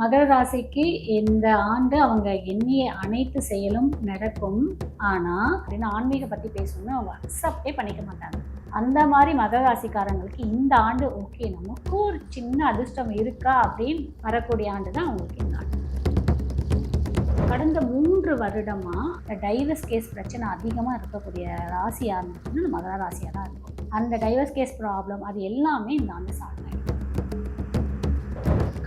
மகர ராசிக்கு இந்த ஆண்டு அவங்க எண்ணிய அனைத்து செயலும் நடக்கும். ஆனால் அப்படின்னு ஆன்மீக பற்றி பேசணும்னு அவங்க அக்செப்டே பண்ணிக்க மாட்டாங்க. அந்த மாதிரி மகர ராசிக்காரங்களுக்கு இந்த ஆண்டு ஓகே நமக்கு ஒரு சின்ன அதிர்ஷ்டம் இருக்கா அப்படின்னு வரக்கூடிய ஆண்டு தான் அவங்களுக்கு இந்த ஆண்டு. கடந்த மூன்று வருடமா டைவர்ஸ் கேஸ் பிரச்சனை அதிகமாக இருக்கக்கூடிய ராசியாக இருந்துச்சுன்னா மகர ராசியாக தான் இருக்கும். அந்த டைவர்ஸ் கேஸ் ப்ராப்ளம் அது எல்லாமே இந்த ஆண்டு சால்வ்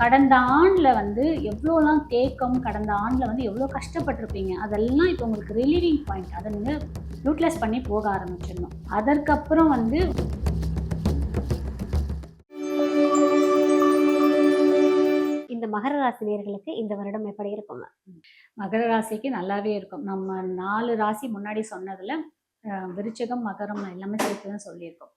கடந்த ஆண்டில் வந்து எவ்வளோலாம் தேக்கம் கடந்த ஆண்டில் வந்து எவ்வளோ கஷ்டப்பட்டிருப்பீங்க அதெல்லாம் இப்போ உங்களுக்கு ரிலீவிங் பாயிண்ட் அதை நீங்கள் யூட்டிலைஸ் பண்ணி போக ஆரம்பிச்சிடணும். அதற்கப்புறம் வந்து இந்த மகர ராசி நேயர்களுக்கு இந்த வருடம் எப்படி இருக்குங்க? மகர ராசிக்கு நல்லாவே இருக்கும். நம்ம நாலு ராசி முன்னாடி சொன்னதில் விருச்சகம் மகரம் எல்லாமே சேர்த்து தான் சொல்லியிருக்கோம்.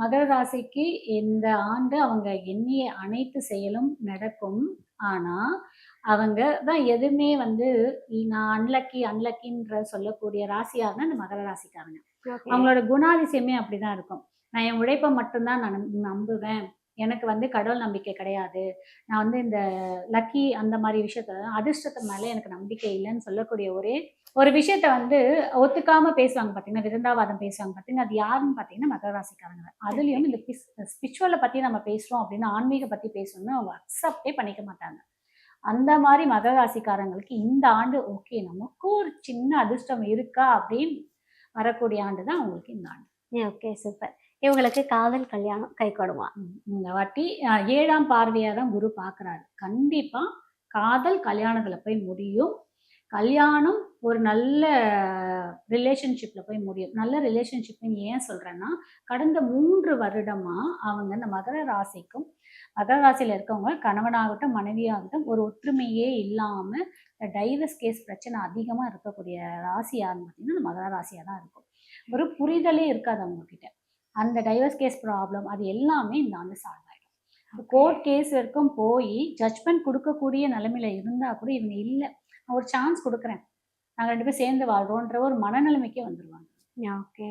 மகர ராசிக்கு இந்த ஆண்டு அவங்க எண்ணிய அனைத்து செயலும் நடக்கும். ஆனால் அவங்க தான் எதுவுமே வந்து நான் அன்லக்கி அன்லக்கின்ற சொல்லக்கூடிய ராசியாருன்னா இந்த மகர ராசிக்காரங்க. அவங்களோட குணாதிசயமே அப்படிதான் இருக்கும். நான் என் உழைப்பை மட்டும்தான் நான் நம்- நம்புவேன். எனக்கு வந்து கடவுள் நம்பிக்கை கிடையாது. நான் வந்து இந்த லக்கி அந்த மாதிரி விஷயத்த அதிர்ஷ்டத்து மேலே எனக்கு நம்பிக்கை இல்லைன்னு சொல்லக்கூடிய ஒரே ஒரு விஷயத்த வந்து ஒத்துக்காம பேசுவாங்க பார்த்தீங்கன்னா விருந்தாவாதம் பேசுவாங்க பார்த்தீங்கன்னா அது யாருன்னு பார்த்தீங்கன்னா மகர ராசிக்காரங்க. அதுலேயும் இந்த ஸ்பிரிச்சுவலை பற்றி நம்ம பேசுகிறோம் அப்படின்னு ஆன்மீக பற்றி பேசணும்னு அவங்க அக்செப்டே பண்ணிக்க மாட்டாங்க. அந்த மாதிரி மகர ராசிக்காரங்களுக்கு இந்த ஆண்டு ஓகே நமக்கு ஒரு சின்ன அதிர்ஷ்டம் இருக்கா அப்படின்னு வரக்கூடிய ஆண்டு தான் அவங்களுக்கு இந்த ஆண்டு. ஓகே சூப்பர் இவங்களுக்கு காதல் கல்யாணம் கை கொடுமா இந்த வாட்டி ஏழாம் பார்வையாக தான் குரு பார்க்குறாரு. கண்டிப்பாக காதல் கல்யாணத்தில் போய் முடியும். கல்யாணம் ஒரு நல்ல ரிலேஷன்ஷிப்பில் போய் முடியும். நல்ல ரிலேஷன்ஷிப்னு ஏன் சொல்கிறேன்னா கடந்த மூன்று வருடமாக அவங்க இந்த மகர ராசிக்கும் மகர ராசியில் இருக்கவங்க கணவனாகட்டும் மனைவியாகட்டும் ஒரு ஒற்றுமையே இல்லாமல் டைவர்ஸ் கேஸ் பிரச்சனை அதிகமாக இருக்கக்கூடிய ராசி யாருன்னு பார்த்தீங்கன்னா மகர ராசியாக தான் இருக்கும். ஒரு புரிதலே இருக்காது அவங்கக்கிட்ட அந்த டைவர்ஸ் கேஸ் ப்ராப்ளம் அது எல்லாமே இந்த ஆண்டு சால்வ் ஆகிடும் கோர்ட் கேஸ் வரைக்கும் போய் ஜட்ஜ்மெண்ட் கொடுக்கக்கூடிய நிலைமையில இருந்தால் கூட இவங்க இல்லை. நான் ஒரு சான்ஸ் கொடுக்குறேன். நாங்கள் ரெண்டு பேரும் சேர்ந்து வாழ்றோன்ற ஒரு மனநிலைமைக்கே வந்துடுவாங்க ஓகே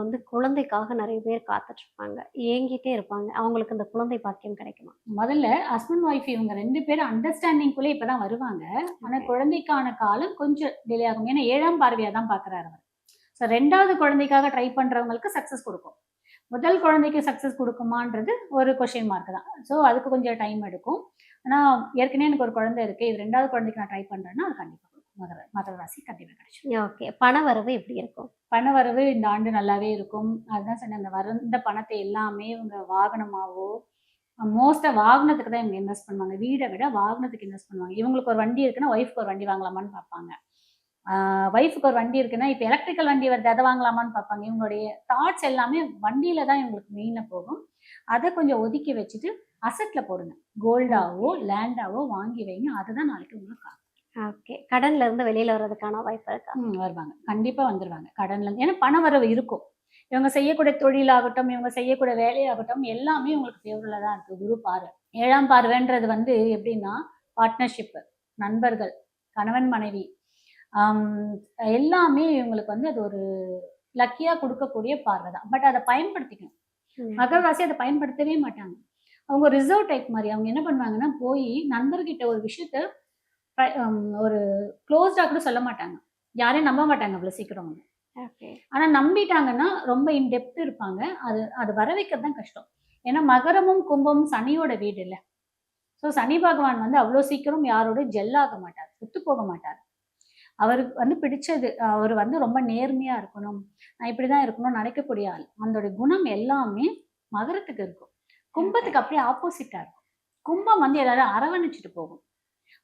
வந்து குழந்தைக்காக நிறைய பேர் காத்துட்டு இருப்பாங்க ஏங்கிட்டே இருப்பாங்க. அவங்களுக்கு இந்த குழந்தை பாக்கியம் கிடைக்குமா? முதல்ல ஹஸ்பண்ட் ஒய்ஃப் இவங்க ரெண்டு பேரும் அண்டர்ஸ்டாண்டிங்குள்ளே இப்போ தான் வருவாங்க. ஆனால் குழந்தைக்கான காலம் கொஞ்சம் டிலே ஆகும். ஏன்னா ஏழாம் பார்வையாக தான் பார்க்குறாரு அவர். ஸோ ரெண்டாவது குழந்தைக்காக ட்ரை பண்ணுறவங்களுக்கு சக்ஸஸ் கொடுக்கும். முதல் குழந்தைக்கு சக்ஸஸ் கொடுக்குமான்றது ஒரு கொஷின் மார்க் தான். ஸோ அதுக்கு கொஞ்சம் டைம் எடுக்கும். ஆனால் ஏற்கனவே எனக்கு ஒரு குழந்தை இருக்குது இது ரெண்டாவது குழந்தைக்கு நான் ட்ரை பண்ணுறேன்னா அது கண்டிப்பாக மகர மகர ராசி கண்டிப்பாக கிடைச்சிடும் ஓகே பண வரவு எப்படி இருக்கும்? பண வரவு இந்த ஆண்டு நல்லாவே இருக்கும். அதுதான் சொன்னேன் அந்த வந்த பணத்தை எல்லாமே இவங்க வாகனமாவோ மோஸ்ட்டாக வாகனத்துக்கு தான் இவங்க இன்வெஸ்ட் பண்ணுவாங்க. வீடை விட வாகனத்துக்கு இன்வெஸ்ட் பண்ணுவாங்க. இவங்களுக்கு ஒரு வண்டி இருக்குன்னா ஒய்ஃப்க்கு ஒரு வண்டி வாங்கலாமான்னு பார்ப்பாங்க. ஒய்ஃபுக்கு ஒரு வண்டி இருக்குன்னா இப்போ எலக்ட்ரிக்கல் வண்டி வருது அதை வாங்கலாமான்னு பார்ப்பாங்க. இவங்களுடைய தாட்ஸ் எல்லாமே வண்டியில தான் இவங்களுக்கு மெயினாக போகும். அதை கொஞ்சம் ஒதுக்கி வச்சுட்டு அசட்ல போடுங்க. கோல்டாவோ லேண்டாவோ வாங்கி வைங்க. அதுதான் நாளைக்கு உங்களுக்கு காக்கும். ஓகே கடன்ல இருந்து வெளியில வர்றதுக்கான வாய்ப்பு இருக்கா? வருவாங்க. கண்டிப்பா வந்துருவாங்க. கடன்ல இருந்து ஏன்னா பண வரவு இருக்கும். இவங்க செய்யக்கூடிய தொழிலாகட்டும் இவங்க செய்யக்கூடிய வேலையாகட்டும் எல்லாமே உங்களுக்கு ஃபேவரபுளாக தான் இருக்கு. குரு பார்வை. ஏழாம் பார்வைன்றது வந்து எப்படின்னா பார்ட்னர்ஷிப்பு நண்பர்கள் கணவன் மனைவி எல்லாமே இவங்களுக்கு வந்து அது ஒரு லக்கியாக கொடுக்கக்கூடிய பார்வை தான். பட் அதை பயன்படுத்திக்கணும். மகராசி அதை பயன்படுத்தவே மாட்டாங்க. அவங்க ரிசர்வ் டைப் மாதிரி அவங்க என்ன பண்ணுவாங்கன்னா போய் நண்பர்கிட்ட ஒரு விஷயத்த ஒரு க்ளோஸ்டாக கூட சொல்ல மாட்டாங்க. யாரையும் நம்ப மாட்டாங்க அவ்வளோ சீக்கிரம் அவங்க ஆனால் நம்பிட்டாங்கன்னா ரொம்ப இன்டெப்த் இருப்பாங்க. அது அது வர வைக்கிறது தான் கஷ்டம். ஏன்னா மகரமும் கும்பமும் சனியோட வீடு இல்லை. ஸோ சனி பகவான் வந்து அவ்வளோ சீக்கிரம் யாரோட ஜெல்லாக மாட்டார். ஒத்து போக மாட்டார். அவருக்கு வந்து பிடிச்சது. அவர் வந்து ரொம்ப நேர்மையாக இருக்கணும். நான் இப்படி தான் இருக்கணும் நினைக்கக்கூடிய ஆள். அதோட குணம் எல்லாமே மகரத்துக்கு இருக்கும். கும்பத்துக்கு அப்படியே ஆப்போசிட்டாக இருக்கும். கும்பம் வந்து எல்லாரும் அரவணைச்சிட்டு போகும்.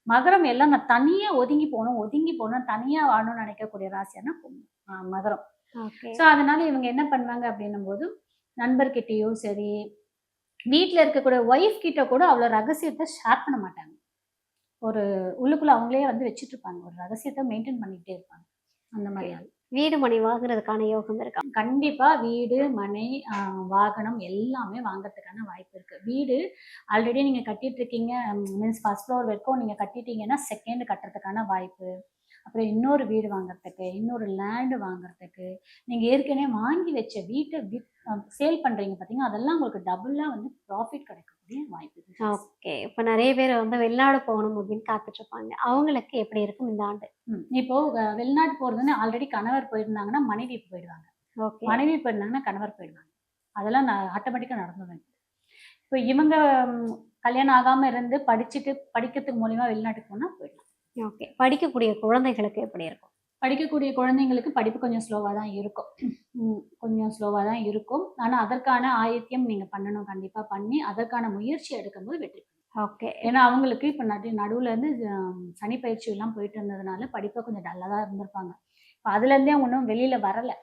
மகரம் எல்லாம் நான் தனியாக ஒதுங்கி போகணும் ஒதுங்கி போகணும் தனியாக வாழணும்னு நினைக்கக்கூடிய ராசியான கும்பம். மகரம். ஸோ அதனால இவங்க என்ன பண்ணுவாங்க அப்படின்னும் போது நண்பர்கிட்டயோ சரி வீட்டில் இருக்கக்கூடிய ஒய்ஃப் கிட்ட கூட அவ்வளோ ரகசியத்தை ஷேர் பண்ண மாட்டாங்க. ஒரு உள்ளுக்குள்ள அவங்களே வந்து வச்சுட்டு இருப்பாங்க ஒரு ரகசியத்தை மெயின்டைன் பண்ணிக்கிட்டே இருப்பாங்க. அந்த மாதிரி ஆள் வீடு மணி வாங்குறதுக்கான யோகம் இருக்கா? கண்டிப்பா வீடு மனை வாகனம் எல்லாமே வாங்குறதுக்கான வாய்ப்பு இருக்கு. வீடு ஆல்ரெடி நீங்க கட்டிட்டு இருக்கீங்க மீன்ஸ் ஃபர்ஸ்ட் ஃப்ளோர் வரைக்கும் நீங்க கட்டிட்டீங்கன்னா செகண்ட் கட்டுறதுக்கான வாய்ப்பு. அப்புறம் இன்னொரு வீடு வாங்குறதுக்கு இன்னொரு லேண்டு வாங்குறதுக்கு நீங்க ஏற்கனவே வாங்கி வச்ச வீட்டை வித் சேல் பண்றீங்க பாத்தீங்கன்னா அதெல்லாம் உங்களுக்கு டபுளா வந்து ப்ராஃபிட் கிடைக்கும். வரக்கூடிய வாய்ப்பு இருக்கு. ஓகே. இப்போ நிறைய பேர் வந்து வெளிநாடு போகணும் அப்படின்னு காத்துட்டு இருப்பாங்க அவங்களுக்கு எப்படி இருக்கும் இந்த ஆண்டு. இப்போ அஹ், வெளிநாட்டு போறதுன்னு ஆல்ரெடி கணவர் போயிருந்தாங்கன்னா மனைவி போயிடுவாங்க. ஓகே. மனைவி போயிருந்தாங்கன்னா கணவர் போயிடுவாங்க. அதெல்லாம் நான் ஆட்டோமேட்டிக்காக நடந்துடும் இப்போ இவங்க கல்யாணம் ஆகாம இருந்து படிச்சுட்டு படிக்கிறதுக்கு மூலியமா வெளிநாட்டுக்கு போனா போயிடலாம். ஓகே. படிக்கக்கூடிய குழந்தைகளுக்கு எப்படி இருக்கும்? படிக்கக்கூடிய குழந்தைங்களுக்கு படிப்பு கொஞ்சம் ஸ்லோவாக தான் இருக்கும். கொஞ்சம் ஸ்லோவாக தான் இருக்கும். ஆனால் அதற்கான ஆயத்தியம் நீங்கள் பண்ணணும். கண்டிப்பாக பண்ணி அதற்கான முயற்சி எடுக்கும்போது வெற்றி. ஓகே. ஏன்னா அவங்களுக்கு இப்போ நடு நடுவில் இருந்து ஹம், சனி பயிற்சி எல்லாம் போயிட்டு இருந்ததுனால படிப்பை கொஞ்சம் டல்லாக தான் இருந்திருப்பாங்க. இப்போ அதுலேருந்தே இன்னும் வெளியில் வரலை.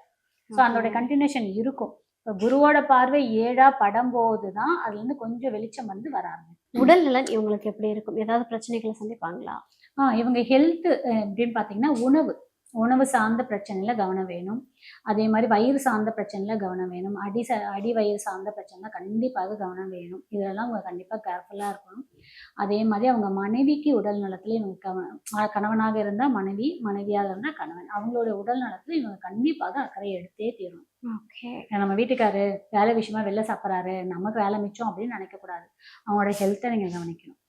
ஸோ அதோட கண்டினியூஷன் இருக்கும். இப்போ குருவோட பார்வை ஏழா படும்போது தான் அதுலேருந்து கொஞ்சம் வெளிச்சம் வந்து வர ஆரம்பிக்கும். உடல் நலன் இவங்களுக்கு எப்படி இருக்கும்? ஏதாவது பிரச்சனைகளை சந்திப்பாங்களா? ஆ இவங்க ஹெல்த் எப்படின்னு பார்த்தீங்கன்னா உணவு. உணவு சார்ந்த பிரச்சனையில கவனம் வேணும். அதே மாதிரி வயிறு சார்ந்த பிரச்சனையில கவனம் வேணும். அடி ச அடி வயிறு சார்ந்த பிரச்சனைல கண்டிப்பாக கவனம் வேணும். இதெல்லாம் அவங்க கண்டிப்பாக கேர்ஃபுல்லாக இருக்கணும். அதே மாதிரி அவங்க மனைவிக்கு உடல் நலத்துல இவங்க கவனம் கணவனாக இருந்தால் மனைவி மனைவியாக இருந்தால் கணவன். அவங்களோட உடல் நலத்துல இவங்க கண்டிப்பாக அக்கறை எடுத்தே தீரணும். ஓகே நம்ம வீட்டுக்காரு வேலை விஷயமா வெளில சாப்பிட்றாரு. நமக்கு வேலை மிச்சம் அப்படின்னு நினைக்கக்கூடாது அவங்களோட ஹெல்த்தை நீங்கள் கவனிக்கணும்.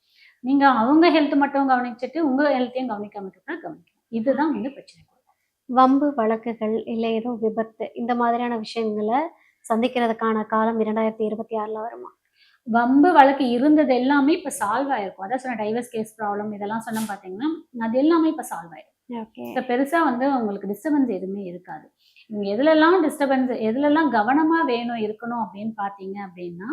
நீங்கள் அவங்க ஹெல்த் மட்டும் கவனிச்சுட்டு உங்கள் ஹெல்த்தையும் கவனிக்காம கவனிக்கணும். இதுதான் வந்து பிரச்சனை. வம்பு வழக்குகள் இல்லை ஏதோ விபத்து இந்த மாதிரியான விஷயங்களை சந்திக்கிறதுக்கான காலம் இரண்டாயிரத்தி இருபத்தி ஆறுல வருமா? வம்பு வழக்கு இருந்தது எல்லாமே இப்போ சால்வ் ஆயிருக்கும் அதான் சொன்ன டைவர்ஸ் கேஸ் ப்ராப்ளம் இதெல்லாம் சொன்ன பார்த்தீங்கன்னா அது எல்லாமே இப்போ சால்வ் ஆயிருக்கும் இப்போ பெருசாக வந்து உங்களுக்கு டிஸ்டர்பன்ஸ் எதுவுமே இருக்காது. இவங்க எதுலெல்லாம் டிஸ்டர்பன்ஸ் எதுலெல்லாம் கவனமாக வேணும் இருக்கணும் அப்படின்னு பார்த்தீங்க அப்படின்னா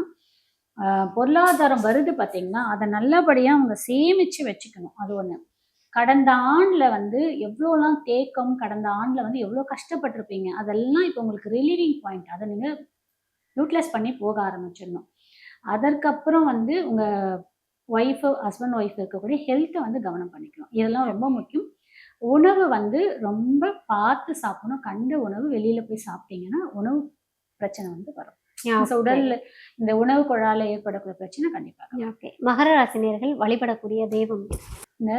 பொருளாதாரம் வருது பார்த்தீங்கன்னா அதை நல்லபடியாக அவங்க சேமித்து வச்சுக்கணும். அது ஒன்று கடந்த ஆண்டில் வந்து எவ்வளோலாம் தேக்கம் கடந்த ஆண்டில் வந்து எவ்வளோ கஷ்டப்பட்டிருப்பீங்க? அதெல்லாம் இப்போ உங்களுக்கு ரிலீவிங் பாயிண்ட் அதை நீங்கள் யூட்டிலைஸ் பண்ணி போக ஆரம்பிச்சிடணும். அதற்கப்புறம் வந்து உங்கள் ஒய்ஃபு ஹஸ்பண்ட் ஒய்ஃப் இருக்கக்கூடிய ஹெல்த்தை வந்து கவனம் பண்ணிக்கணும். இதெல்லாம் ரொம்ப முக்கியம். உணவு வந்து ரொம்ப பார்த்து சாப்பிடணும். கண்ட உணவு வெளியில் போய் சாப்பிட்டீங்கன்னா உணவு பிரச்சனை வந்து வரும். உடல் இந்த உணவு குழால ஏற்படக்கூடிய பிரச்சனை கண்டிப்பாக ஓகே மகர ராசினியர்கள் வழிபடக்கூடிய தெய்வம்? இந்த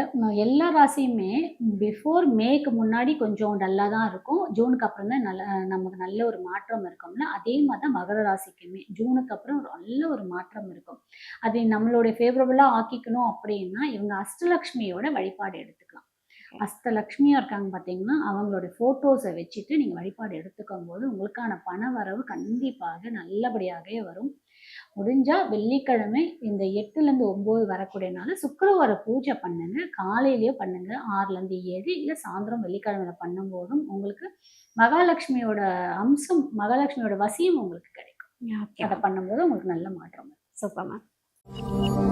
எல்லா ராசியுமே பிஃபோர் மேக்கு முன்னாடி கொஞ்சம் டல்லாக தான் இருக்கும். ஜூனுக்கு அப்புறம் தான் நல்ல நமக்கு நல்ல ஒரு மாற்றம் இருக்கும்ல. அதே மாதிரி தான் மகர ராசிக்குமே. ஜூனுக்கு அப்புறம் ஒரு நல்ல ஒரு மாற்றம் இருக்கும். அதை நம்மளுடைய ஃபேவரபுளாக ஆக்கிக்கணும் அப்படின்னா இவங்க அஷ்டலக்ஷ்மியோட வழிபாடு எடுத்துக்கலாம். அஷ்டலக்ஷ்மியாக இருக்காங்க பார்த்தீங்கன்னா அவங்களோட ஃபோட்டோஸை வச்சுட்டு நீங்கள் வழிபாடு எடுத்துக்கும் போது உங்களுக்கான பண வரவு கண்டிப்பாக நல்லபடியாகவே வரும். முடிஞ்சா வெள்ளிக்கிழமை இந்த எட்டுலேருந்து ஒம்பது வரக்கூடிய நாள் சுக்கிரவார பூஜை பண்ணுங்க. காலையிலேயே பண்ணுங்க. ஆறுலேருந்து ஏழு இல்லை சாயந்தரம் வெள்ளிக்கிழமையில பண்ணும்போதும் உங்களுக்கு மகாலட்சுமியோட அம்சம் மகாலட்சுமியோட வசியம் உங்களுக்கு கிடைக்கும். அதை பண்ணும்போது உங்களுக்கு நல்ல மாற்றம். Super ma'am